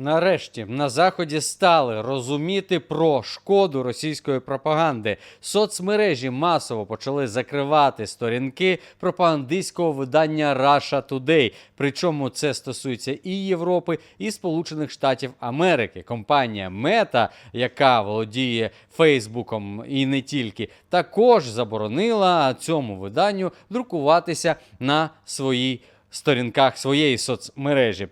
Нарешті на заході стали розуміти про шкоду російської пропаганди. Соцмережі масово почали закривати сторінки пропагандистського видання Russia Today. Причому це стосується і Європи, і Сполучених Штатів Америки. Компанія Мета, яка володіє Фейсбуком і не тільки, також заборонила цьому виданню друкуватися на своїй сторінках своєї соцмережі.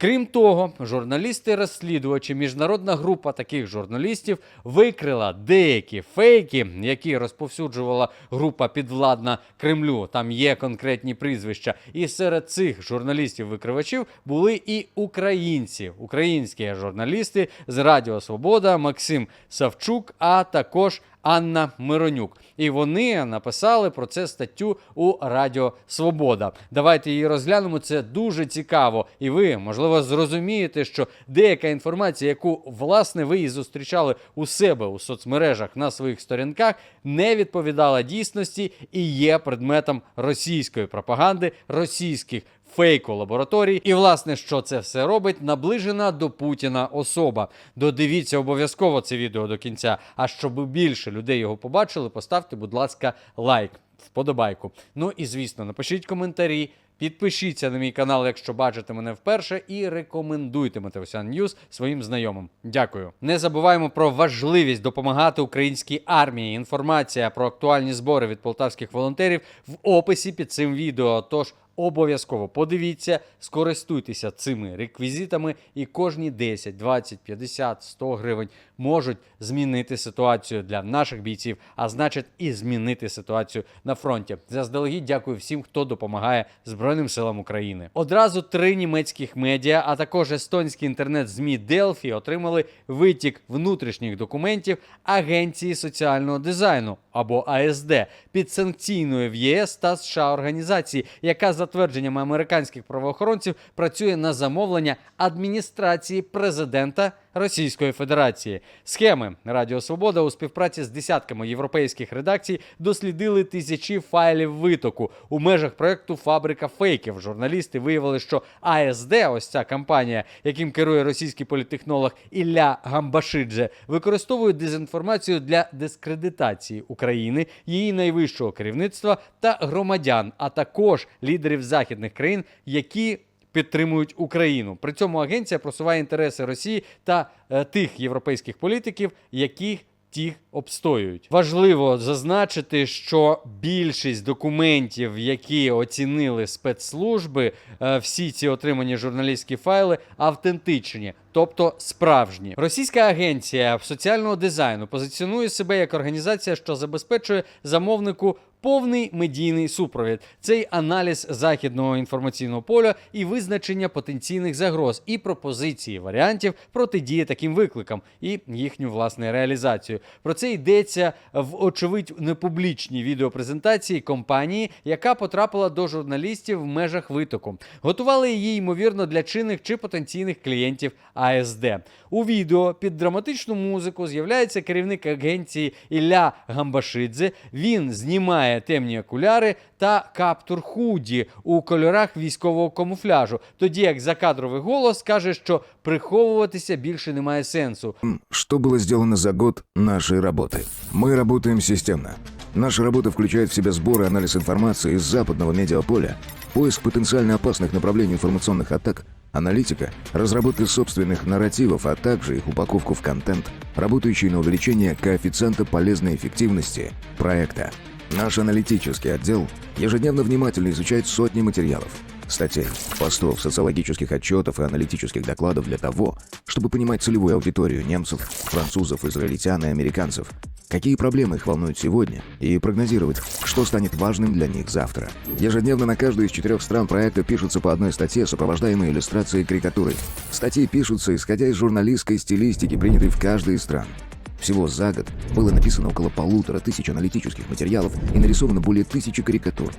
Крім того, журналісти-розслідувачі, міжнародна група таких журналістів викрила деякі фейки, які розповсюджувала група підвладна Кремлю. Там є конкретні прізвища. І серед цих журналістів-викривачів були і українці, українські журналісти з Радіо Свобода, Максим Савчук, а також Анна Миронюк. І вони написали про це статтю у Радіо Свобода. Давайте її розглянемо. Це дуже цікаво. І ви, можливо, зрозумієте, що деяка інформація, яку власне ви і зустрічали у себе у соцмережах на своїх сторінках, не відповідала дійсності і є предметом російської пропаганди, російських фейку лабораторій. І власне, що це все робить, наближена до Путіна особа. Додивіться обов'язково це відео до кінця. А щоб більше людей його побачили, поставте, будь ласка, лайк, вподобайку. Ну і звісно, напишіть коментарі. Підпишіться на мій канал, якщо бачите мене вперше, і рекомендуйте Матеосян Ньюз своїм знайомим. Дякую. Не забуваємо про важливість допомагати українській армії. Інформація про актуальні збори від полтавських волонтерів в описі під цим відео. Тож обов'язково подивіться, скористуйтеся цими реквізитами, і кожні 10, 20, 50, 100 гривень можуть змінити ситуацію для наших бійців, а значить і змінити ситуацію на фронті. Заздалегідь дякую всім, хто допомагає Збройним силам України. Одразу три німецьких медіа, а також естонські інтернет-змі Делфі отримали витік внутрішніх документів Агенції соціального дизайну або АСД підсанкційної в ЄС та США організації, яка за твердженнями американських правоохоронців працює на замовлення адміністрації президента Російської Федерації. Схеми Радіо Свобода у співпраці з десятками європейських редакцій дослідили тисячі файлів витоку у межах проекту Фабрика фейків. Журналісти виявили, що АСД, ось ця компанія, яким керує російський політтехнолог Ілля Гамбашидзе, використовує дезінформацію для дискредитації України, її найвищого керівництва та громадян, а також лідерів західних країн, які підтримують Україну. При цьому агенція просуває інтереси Росії та е, тих європейських політиків, яких ті обстоюють. Важливо зазначити, що більшість документів, які оцінили спецслужби, е, всі ці отримані журналістські файли автентичні. Тобто справжні російська агенція соціального дизайну позиціонує себе як організація, що забезпечує замовнику повний медійний супровід. Цей аналіз західного інформаційного поля і визначення потенційних загроз і пропозиції варіантів протидії таким викликам і їхню власне реалізацію. Про це йдеться в очевидь непублічній відеопрезентації компанії, яка потрапила до журналістів в межах витоку. Готували її ймовірно для чинних чи потенційних клієнтів АСД. У відео під драматичну музику з'являється керівник агенції Ілля Гамбашидзе. Він знімає темні окуляри та каптур худі у кольорах військового камуфляжу. Тоді як закадровий голос каже, що приховуватися більше немає сенсу. Что было сделано за год нашей работы? Мы работаем системно. Наша работа включает в себя сбор и анализ информации из западного медиаполя, поиск потенциально опасных направлений информационных атак, аналитика, разработка собственных нарративов, а также их упаковку в контент, работающий на увеличение коэффициента полезной эффективности проекта. Наш аналитический отдел ежедневно внимательно изучает сотни материалов, статей, постов, социологических отчетов и аналитических докладов для того, чтобы понимать целевую аудиторию немцев, французов, израильтян и американцев, какие проблемы их волнуют сегодня, и прогнозировать, что станет важным для них завтра. Ежедневно на каждую из четырех стран проекта пишутся по одной статье, сопровождаемой иллюстрацией и карикатурой. Статьи пишутся, исходя из журналистской стилистики, принятой в каждой из стран. Всего за год было написано около полутора тысяч аналитических материалов и нарисовано более тысячи карикатур.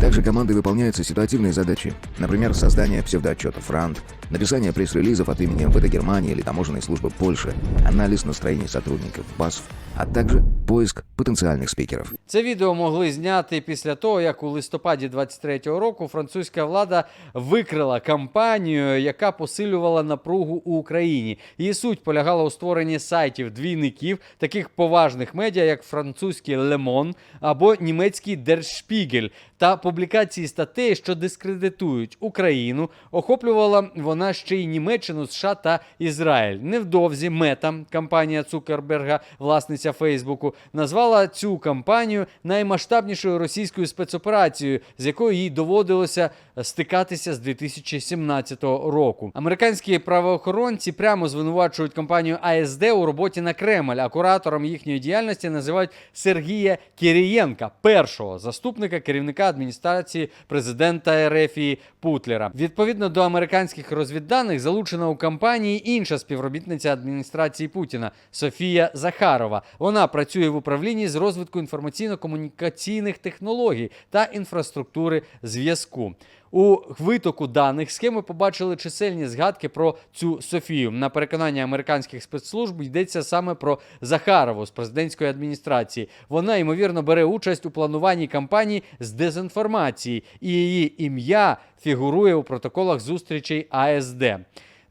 Также командой выполняются ситуативные задачи, например, создание псевдоотчетов РАНД, написание пресс-релизов от имени МВД Германии или таможенной службы Польши, анализ настроений сотрудников БАСФ, а также поиск потенциальных спикеров. Це відео могли зняти після того, як у листопаді 23-го року французька влада викрила кампанію, яка посилювала напругу у Україні. Її суть полягала у створенні сайтів двійників, таких поважних медіа, як французький Le Monde або німецький Der Spiegel, та публікації статей, що дискредитують Україну. Охоплювала вона ще й Німеччину, США та Ізраїль. Невдовзі мета, компанія Цукерберга, власниця Фейсбуку, назвала цю кампанію наймасштабнішою російською спецоперацією, з якою їй доводилося стикатися з 2017 року. Американські правоохоронці прямо звинувачують компанію АСД у роботі на Кремль, а куратором їхньої діяльності називають Сергія Кирієнка, першого заступника керівника адміністрації президента Ерефії Путлера. Відповідно до американських розвідданих, залучена у кампанії інша співробітниця адміністрації Путіна Софія Захарова. Вона працює в управлінні з розвитку інформаційно-комунікаційних технологій та інфраструктури зв'язку. У витоку даних схеми побачили чисельні згадки про цю Софію. На переконання американських спецслужб йдеться саме про Захарову з президентської адміністрації. Вона ймовірно бере участь у плануванні кампанії з дезінформації, і її ім'я фігурує у протоколах зустрічей АСД.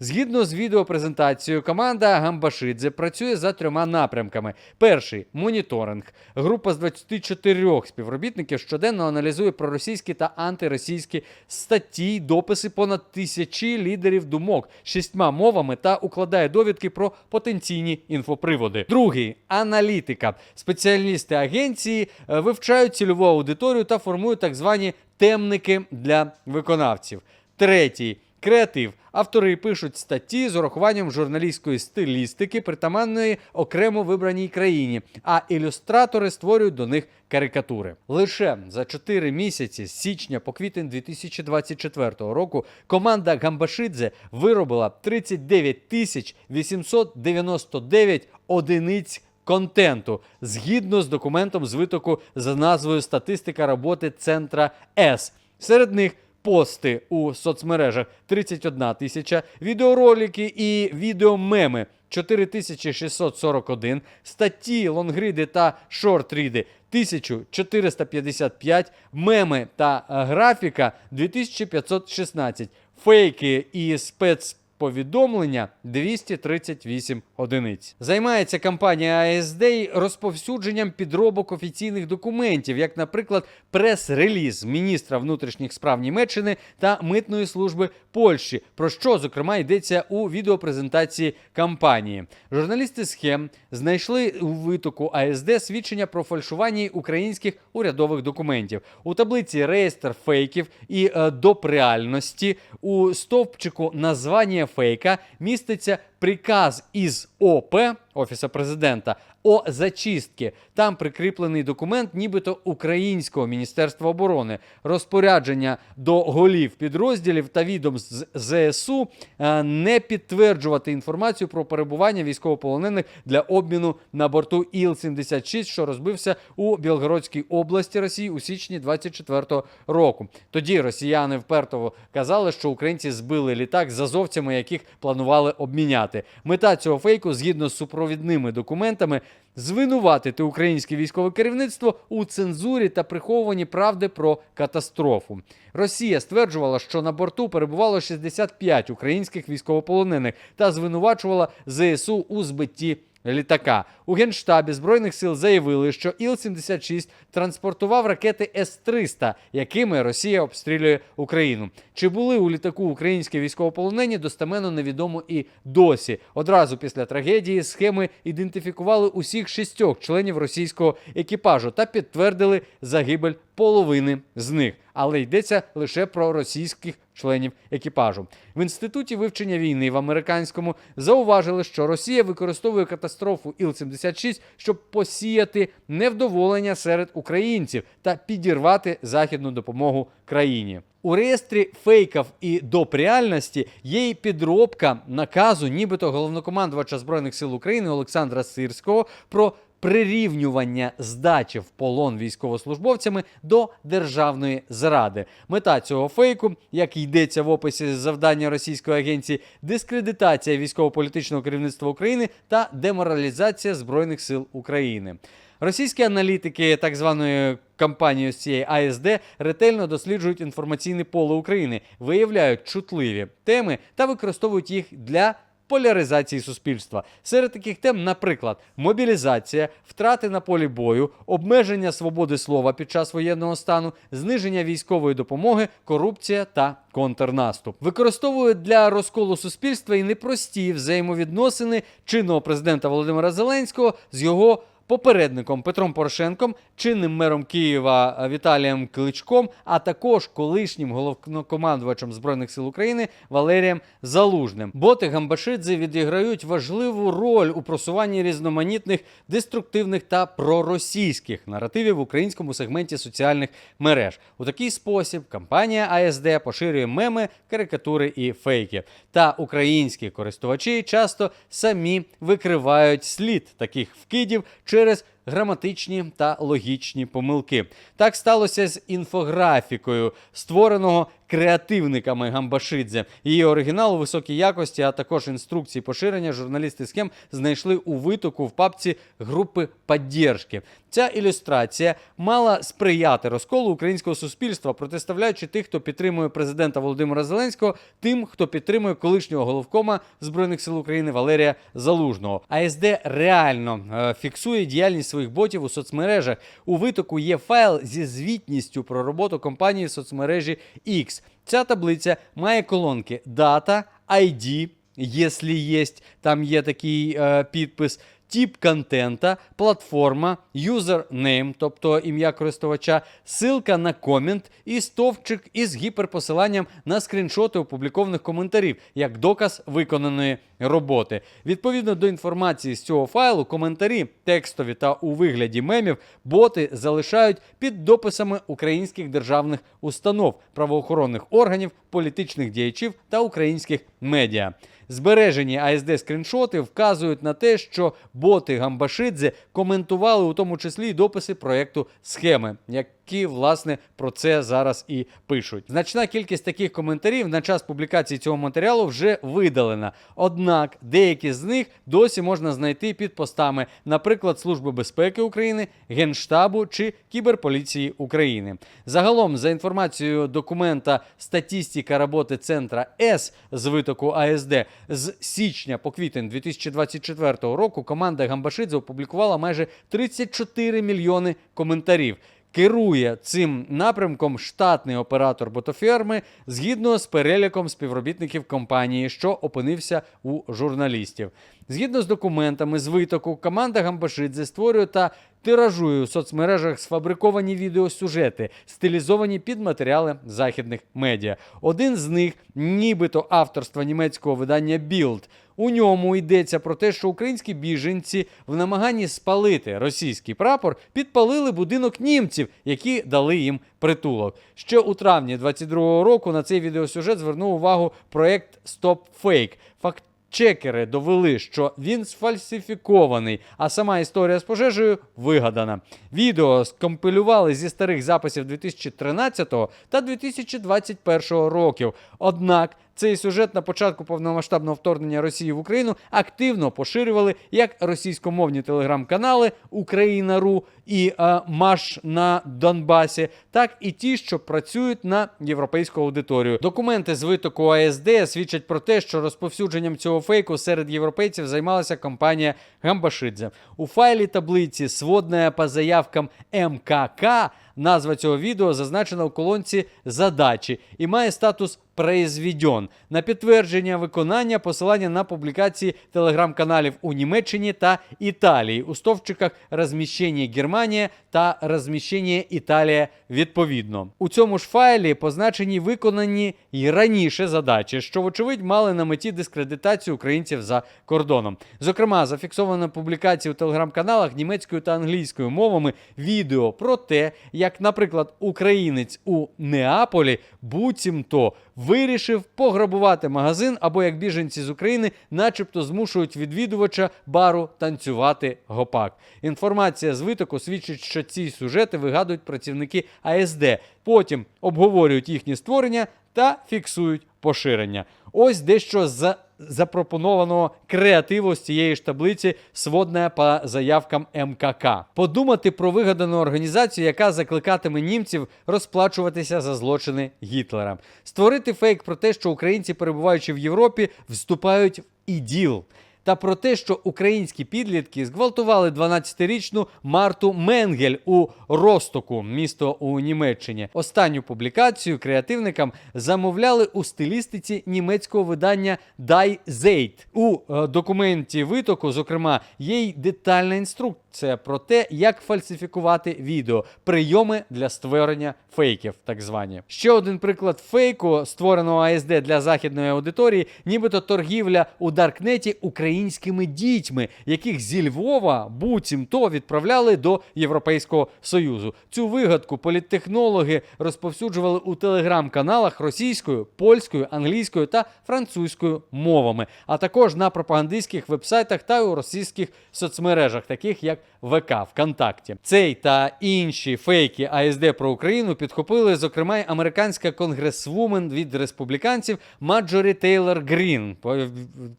Згідно з відеопрезентацією, команда Гамбашидзе працює за трьома напрямками: перший моніторинг. Група з 24 співробітників щоденно аналізує проросійські та антиросійські статті, дописи понад тисячі лідерів думок шістьма мовами та укладає довідки про потенційні інфоприводи. Другий аналітика. Спеціалісти агенції е, вивчають цільову аудиторію та формують так звані темники для виконавців. Третій креатив. Автори пишуть статті з урахуванням журналістської стилістики, притаманної окремо вибраній країні, а ілюстратори створюють до них карикатури. Лише за 4 місяці з січня по квітень 2024 року команда Гамбашидзе виробила 39 тисяч 899 одиниць контенту згідно з документом з витоку за назвою Статистика роботи центра С. Серед них пости у соцмережах. 31 тисяча, відеоролики і відеомеми. 4641, статті, лонгриди та шортріди. 1455, меми та е, графіка. 2516, фейки і спецповідомлення. 238 одиниць. Займається компанія АСД розповсюдженням підробок офіційних документів, як, наприклад, прес-реліз міністра внутрішніх справ Німеччини та митної служби Польщі, про що зокрема йдеться у відеопрезентації кампанії. Журналісти схем знайшли у витоку АСД свідчення про фальшування українських урядових документів. У таблиці реєстр фейків і е, доп реальності у стовпчику названня фейка міститься приказ із ОП Офіса президента о зачистці. Там прикріплений документ, нібито українського міністерства оборони, розпорядження до голів підрозділів та відомств ЗСУ е, не підтверджувати інформацію про перебування військовополонених для обміну на борту Іл-76, що розбився у Білгородській області Росії у січні 24-го року. Тоді росіяни вперто казали, що українці збили літак з азовцями, яких планували обміняти. Мета цього фейку, згідно з супровідними документами, звинуватити українське військове керівництво у цензурі та приховуванні правди про катастрофу. Росія стверджувала, що на борту перебувало 65 українських військовополонених та звинувачувала ЗСУ у збитті. Літака у генштабі збройних сил заявили, що Іл-76 транспортував ракети С-300, якими Росія обстрілює Україну. Чи були у літаку українські військовополонені, достеменно невідомо і досі. Одразу після трагедії схеми ідентифікували усіх шістьох членів російського екіпажу та підтвердили загибель половини з них. Але йдеться лише про російських членів екіпажу. В інституті вивчення війни в американському зауважили, що Росія використовує катастрофу Іл-76, щоб посіяти невдоволення серед українців та підірвати західну допомогу країні. У реєстрі фейків і доп реальності є й підробка наказу, нібито головнокомандувача збройних сил України Олександра Сирського про прирівнювання здачі в полон військовослужбовцями до державної зради. Мета цього фейку, як йдеться в описі завдання російської агенції, дискредитація військово-політичного керівництва України та деморалізація збройних сил України. Російські аналітики так званої кампанії з цієї АСД ретельно досліджують інформаційне поле України, виявляють чутливі теми та використовують їх для поляризації суспільства. Серед таких тем, наприклад, мобілізація, втрати на полі бою, обмеження свободи слова під час воєнного стану, зниження військової допомоги, корупція та контрнаступ. Використовують для розколу суспільства і непрості взаємовідносини чинного президента Володимира Зеленського з його попередником Петром Порошенком, чинним мером Києва Віталієм Кличком, а також колишнім головнокомандувачем збройних сил України Валерієм Залужним. Боти Гамбашидзе відіграють важливу роль у просуванні різноманітних деструктивних та проросійських наративів в українському сегменті соціальних мереж. У такий спосіб компанія АСД поширює меми, карикатури і фейки. Та українські користувачі часто самі викривають слід таких вкидів через граматичні та логічні помилки. Так сталося з інфографікою, створеного креативниками Гамбашидзе. Її оригінал у високій якості, а також інструкції поширення журналісти схем знайшли у витоку в папці групи «Поддержки». Ця ілюстрація мала сприяти розколу українського суспільства, протиставляючи тих, хто підтримує президента Володимира Зеленського, тим, хто підтримує колишнього головкома збройних сил України Валерія Залужного. АСД реально е, фіксує діяльність своїх ботів у соцмережах. У витоку є файл зі звітністю про роботу компанії соцмережі X. Ця таблиця має колонки дата, ID, якщо є, там є такий е, підпис. Тип контента, платформа, юзернейм, тобто ім'я користувача, ссылка на комент і стовпчик із гіперпосиланням на скріншоти опублікованих коментарів як доказ виконаної роботи. Відповідно до інформації з цього файлу, коментарі текстові та у вигляді мемів боти залишають під дописами українських державних установ, правоохоронних органів, політичних діячів та українських медіа. Збережені АСД скріншоти вказують на те, що боти Гамбашидзе коментували у тому числі дописи проєкту схеми, які власне про це зараз і пишуть. Значна кількість таких коментарів на час публікації цього матеріалу вже видалена. Однак деякі з них досі можна знайти під постами, наприклад, Служби безпеки України, Генштабу чи Кіберполіції України. Загалом, за інформацією документа Статістика роботи центра С з витоку АСД з січня по квітень 2024 року команда Гамбашидзе опублікувала майже 34 мільйони коментарів. Керує цим напрямком штатний оператор ботоферми згідно з переліком співробітників компанії, що опинився у журналістів. Згідно з документами з витоку, команда Гамбашидзе створює та тиражує у соцмережах сфабриковані відеосюжети, стилізовані під матеріали західних медіа. Один з них, нібито авторства німецького видання Bild. У ньому йдеться про те, що українські біженці в намаганні спалити російський прапор підпалили будинок німців, які дали їм притулок. Ще у травні 22-го року на цей відеосюжет звернув увагу проект Stop Fake. Факт Чекери довели, що він сфальсифікований, а сама історія з пожежею вигадана. Відео скомпілювали зі старих записів 2013 та 2021 років. Однак цей сюжет на початку повномасштабного вторгнення Росії в Україну активно поширювали як російськомовні телеграм-канали Україна.ру і е, Маш на Донбасі, так і ті, що працюють на європейську аудиторію. Документи з витоку АСД свідчать про те, що розповсюдженням цього фейку серед європейців займалася компанія Гамбашидзе. У файлі таблиці «Сводная по заявкам МКК» назва цього відео зазначена у колонці задачі і має статус «Произведен». На підтвердження виконання посилання на публікації телеграм-каналів у Німеччині та Італії у стовпчиках розміщення Германія та розміщення Італія відповідно. У цьому ж файлі позначені виконані й раніше задачі, що вочевидь мали на меті дискредитацію українців за кордоном. Зокрема, зафіксовано публікації у телеграм-каналах німецькою та англійською мовами відео про те, як як, наприклад, українець у Неаполі буцімто вирішив пограбувати магазин, або як біженці з України, начебто змушують відвідувача бару танцювати гопак. Інформація з витоку свідчить, що ці сюжети вигадують працівники АСД. Потім обговорюють їхні створення та фіксують поширення. Ось дещо за запропонованого креативу з цієї ж таблиці сводне по заявкам МКК. Подумати про вигадану організацію, яка закликатиме німців розплачуватися за злочини Гітлера. Створити фейк про те, що українці, перебуваючи в Європі, вступають в іділ. Та про те, що українські підлітки зґвалтували 12-річну Марту Менгель у Ростоку, місто у Німеччині. Останню публікацію креативникам замовляли у стилістиці німецького видання Die Zeit. У е, документі витоку, зокрема, є й детальна інструкція про те, як фальсифікувати відео, прийоми для створення фейків, так звані. Ще один приклад фейку, створеного АСД для західної аудиторії, нібито торгівля у Даркнеті українськими дітьми, яких зі Львова буцімто відправляли до Європейського Союзу. Цю вигадку політтехнологи розповсюджували у телеграм-каналах російською, польською, англійською та французькою мовами, а також на пропагандистських вебсайтах та у російських соцмережах, таких як ВК ВКонтакті. Цей та інші фейки АСД про Україну підхопили, зокрема, й американська конгресвумен від республіканців Маджорі Тейлор Грін,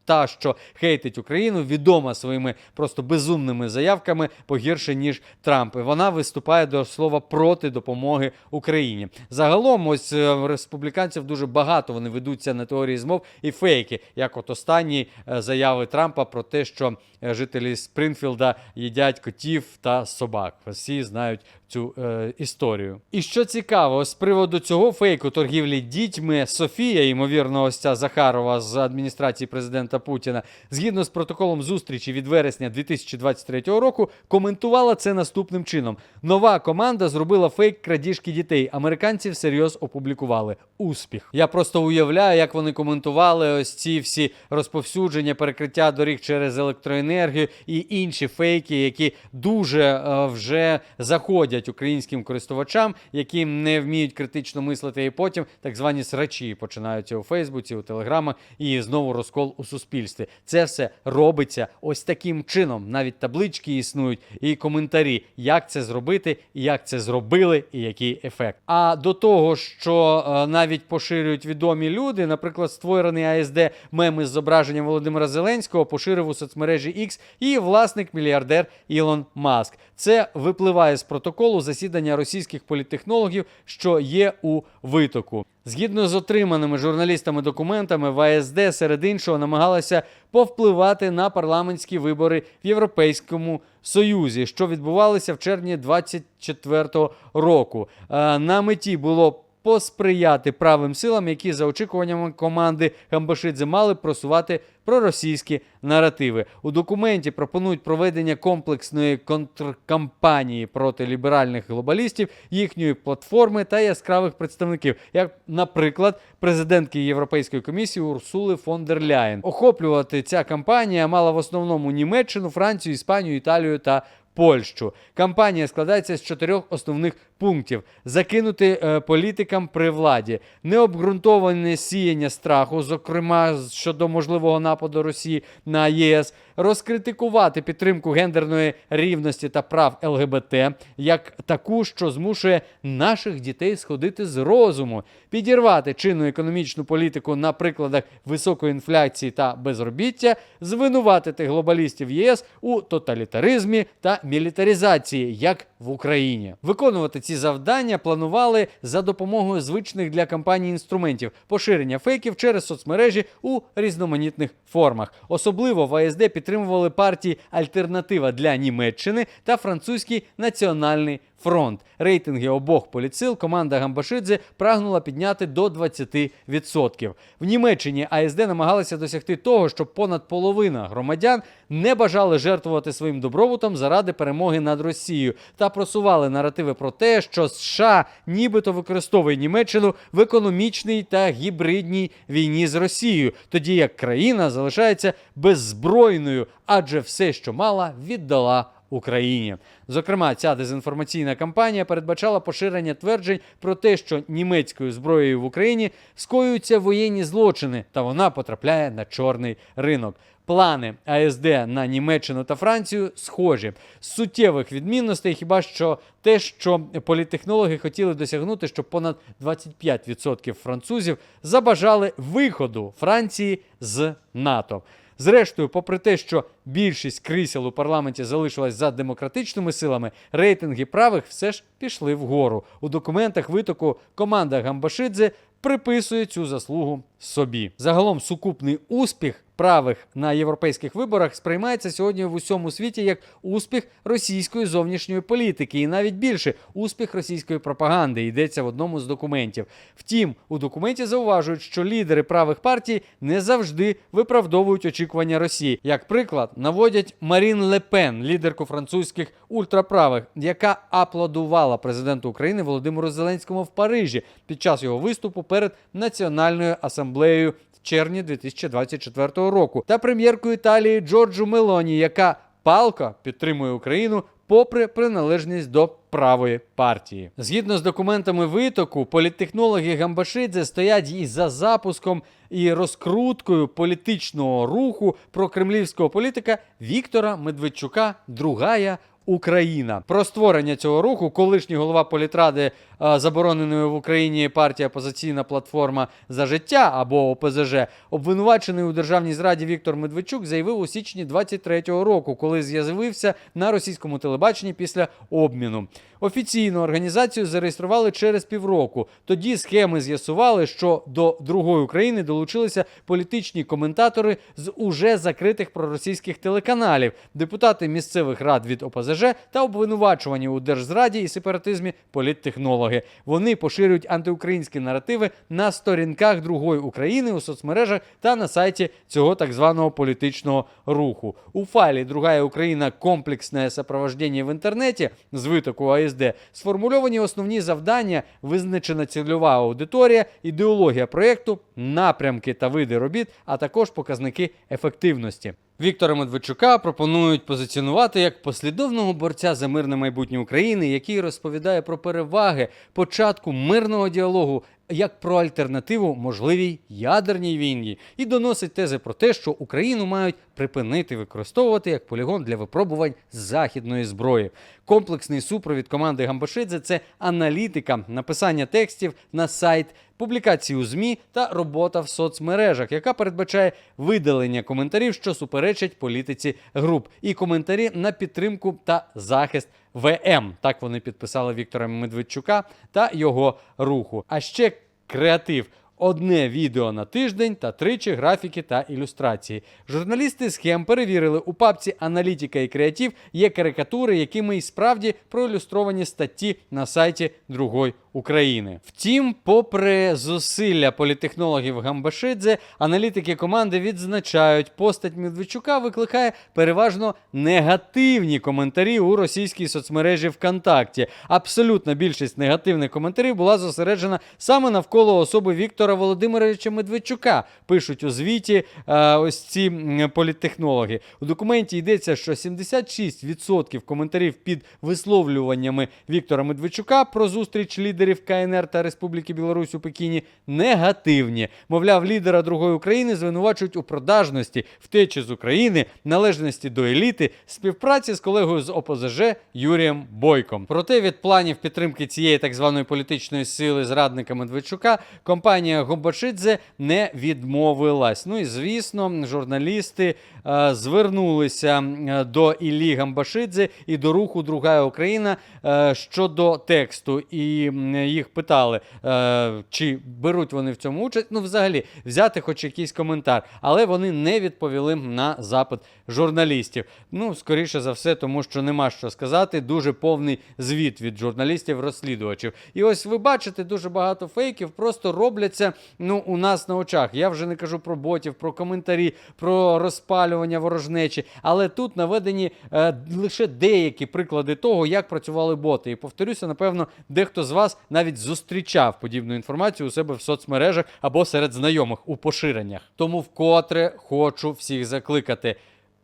та що хейтить Україну, відома своїми просто безумними заявками погірше ніж Трамп. І вона виступає до слова проти допомоги Україні. Загалом, ось е, республіканців дуже багато вони ведуться на теорії змов і фейки, як от останні е, заяви Трампа про те, що е, жителі Спринфілда їдять котів та собак. Всі знають цю е, історію. І що цікаво, з приводу цього фейку торгівлі дітьми Софія, ймовірно, ось ця Захарова з адміністрації президента Путіна, згідно з протоколом зустрічі від вересня 2023 року, коментувала це наступним чином: нова команда зробила фейк крадіжки дітей. Американці всерйоз опублікували успіх. Я просто уявляю, як вони коментували ось ці всі розповсюдження, перекриття доріг через електроенергію і інші фейки, які дуже е, вже заходять українським користувачам, які не вміють критично мислити, і потім так звані срачі починаються у Фейсбуці, у Телеграмах і знову розкол у суспільстві. Це все робиться ось таким чином. Навіть таблички існують і коментарі, як це зробити, як це зробили, і який ефект. А до того, що е, навіть поширюють відомі люди, наприклад, створений АСД меми з зображенням Володимира Зеленського поширив у соцмережі X і власник мільярдер Ілон Маск. Це випливає з протоколу засідання російських політтехнологів, що є у витоку. Згідно з отриманими журналістами документами, ВСД серед іншого намагалася повпливати на парламентські вибори в Європейському Союзі, що відбувалися в червні 24 року. Е, На меті було посприяти правим силам, які за очікуваннями команди Гамбашидзе мали просувати проросійські наративи. У документі пропонують проведення комплексної контркампанії проти ліберальних глобалістів, їхньої платформи та яскравих представників, як, наприклад, президентки Європейської комісії Урсули фон дер Ляєн. Охоплювати ця кампанія мала в основному Німеччину, Францію, Іспанію, Італію та Польщу. Кампанія складається з чотирьох основних пунктів: закинути е, політикам при владі, необґрунтоване сіяння страху, зокрема щодо можливого нападу Росії на ЄС, розкритикувати підтримку гендерної рівності та прав ЛГБТ як таку, що змушує наших дітей сходити з розуму, підірвати чинну економічну політику на прикладах високої інфляції та безробіття, звинуватити глобалістів ЄС у тоталітаризмі та мілітаризації, як в Україні. Виконувати ці завдання планували за допомогою звичних для кампанії інструментів поширення фейків через соцмережі у різноманітних формах. Особливо в АСД підтримували партії Альтернатива для Німеччини та Французький національний фронт. Рейтинги обох політсил команда Гамбашидзе прагнула підняти до 20%. В Німеччині АСД намагалися досягти того, щоб понад половина громадян не бажали жертвувати своїм добробутом заради перемоги над Росією та просували наративи про те, що США нібито використовує Німеччину в економічній та гібридній війні з Росією, тоді як країна залишається беззбройною, адже все, що мала, віддала Україні. Зокрема, ця дезінформаційна кампанія передбачала поширення тверджень про те, що німецькою зброєю в Україні скоюються воєнні злочини, та вона потрапляє на чорний ринок. Плани АСД на Німеччину та Францію схожі. З суттєвих відмінностей хіба що те, що політехнологи хотіли досягнути, щоб понад 25% французів забажали виходу Франції з НАТО. Зрештою, попри те, що більшість крісел у парламенті залишилась за демократичними силами, рейтинги правих все ж пішли вгору. У документах витоку команда Гамбашидзе приписує цю заслугу собі. Загалом сукупний успіх правих на європейських виборах сприймається сьогодні в усьому світі як успіх російської зовнішньої політики, і навіть більше успіх російської пропаганди йдеться в одному з документів. Втім, у документі зауважують, що лідери правих партій не завжди виправдовують очікування Росії. Як приклад, наводять Марін Ле Пен, лідерку французьких ультраправих, яка аплодувала президенту України Володимиру Зеленському в Парижі під час його виступу перед національною асамблеєю в червні 2024 року, та прем'єрку Італії Джорджу Мелоні, яка палко підтримує Україну. Попри приналежність до правої партії, згідно з документами витоку, політтехнологи Гамбашидзе стоять і за запуском і розкруткою політичного руху прокремлівського політика Віктора Медведчука Другая Україна. Про створення цього руху колишній голова політради е, забороненої в Україні партія Опозиційна платформа за життя або ОПЗЖ, обвинувачений у державній зраді Віктор Медведчук заявив у січні 23-го року, коли з'явився на російському телебаченні після обміну. Офіційну організацію зареєстрували через півроку. Тоді схеми з'ясували, що до другої України долучилися політичні коментатори з уже закритих проросійських телеканалів, депутати місцевих рад від ОПЗЖ та обвинувачувані у держзраді і сепаратизмі політтехнологи. Вони поширюють антиукраїнські наративи на сторінках другої України у соцмережах та на сайті цього так званого політичного руху. У файлі Другая Україна комплексне сопровождення в інтернеті з витоку АСД сформульовані основні завдання, визначена цільова аудиторія, ідеологія проєкту, напрямки та види робіт, а також показники ефективності. Віктора Медведчука пропонують позиціонувати як послідовного борця за мирне майбутнє України, який розповідає про переваги початку мирного діалогу як про альтернативу можливій ядерній війні, і доносить тези про те, що Україну мають припинити використовувати як полігон для випробувань західної зброї. Комплексний супровід команди Гамбашидзе це аналітика, написання текстів на сайт. Публікації у ЗМІ та робота в соцмережах, яка передбачає видалення коментарів, що суперечать політиці груп, і коментарі на підтримку та захист ВМ. Так вони підписали Віктора Медведчука та його руху. А ще креатив. Одне відео на тиждень та тричі графіки та ілюстрації. Журналісти схем перевірили у папці Аналітика і креатив є карикатури, якими і справді проілюстровані статті на сайті другої України. Втім, попри зусилля політехнологів Гамбашидзе, аналітики команди відзначають, постать Медведчука викликає переважно негативні коментарі у російській соцмережі ВКонтакті. Абсолютна більшість негативних коментарів була зосереджена саме навколо особи Віктора Володимировича Медведчука. Пишуть у звіті е, ось ці політтехнологи. У документі йдеться, що 76% коментарів під висловлюваннями Віктора Медведчука про зустріч лідерів КНР та Республіки Білорусь у Пекіні негативні. Мовляв, лідера другої України звинувачують у продажності, втечі з України, належності до еліти, співпраці з колегою з ОПЗЖ Юрієм Бойком. Проте від планів підтримки цієї так званої політичної сили зрадника Медведчука компанія Гомбашидзе не відмовилась. Ну і звісно, журналісти е, звернулися до Іллі Гамбашидзе і до руху Друга Україна е, щодо тексту. І їх питали, е, чи беруть вони в цьому участь. Ну, взагалі, взяти хоч якийсь коментар, але вони не відповіли на запит журналістів. Ну, скоріше за все, тому що нема що сказати. Дуже повний звіт від журналістів-розслідувачів. І ось ви бачите, дуже багато фейків просто робляться ну, у нас на очах. Я вже не кажу про ботів, про коментарі, про розпалювання ворожнечі. Але тут наведені е, лише деякі приклади того, як працювали боти. І повторюся, напевно, дехто з вас навіть зустрічав подібну інформацію у себе в соцмережах або серед знайомих у поширеннях. Тому вкотре хочу всіх закликати.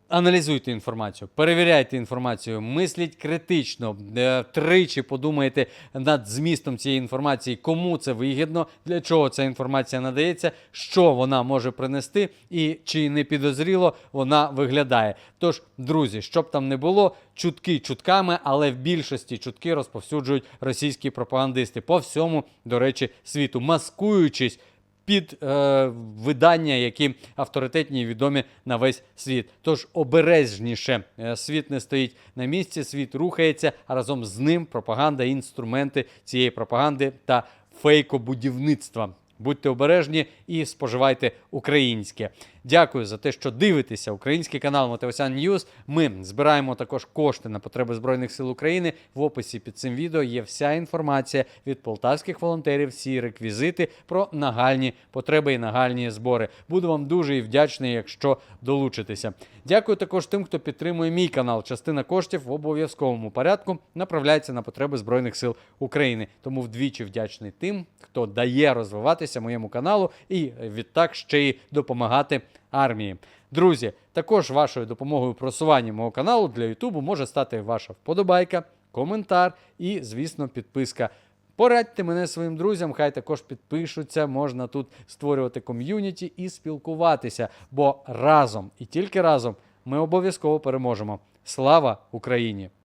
Аналізуйте інформацію, перевіряйте інформацію, мисліть критично, е, тричі подумайте над змістом цієї інформації, кому це вигідно, для чого ця інформація надається, що вона може принести і чи не підозріло вона виглядає. Тож, друзі, щоб там не було, чутки чутками, але в більшості чутки розповсюджують російські пропагандисти по всьому, до речі, світу, маскуючись під е, видання, які авторитетні і відомі на весь світ. Тож обережніше Е, світ не стоїть на місці, світ рухається, а разом з ним пропаганда, інструменти цієї пропаганди та фейкобудівництва. Будьте обережні і споживайте українське. Дякую за те, що дивитеся український канал Мотивасян Ньюз. Ми збираємо також кошти на потреби Збройних сил України. В описі під цим відео є вся інформація від полтавських волонтерів, всі реквізити про нагальні потреби і нагальні збори. Буду вам дуже і вдячний, якщо долучитеся. Дякую також тим, хто підтримує мій канал. Частина коштів в обов'язковому порядку направляється на потреби Збройних сил України. Тому вдвічі вдячний тим, хто дає розвиватися моєму каналу і відтак ще й допомагати армії. Друзі, також вашою допомогою у просуванні мого каналу для Ютубу може стати ваша вподобайка, коментар і, звісно, підписка. Порадьте мене своїм друзям, хай також підпишуться. Можна тут створювати ком'юніті і спілкуватися, бо разом і тільки разом ми обов'язково переможемо. Слава Україні!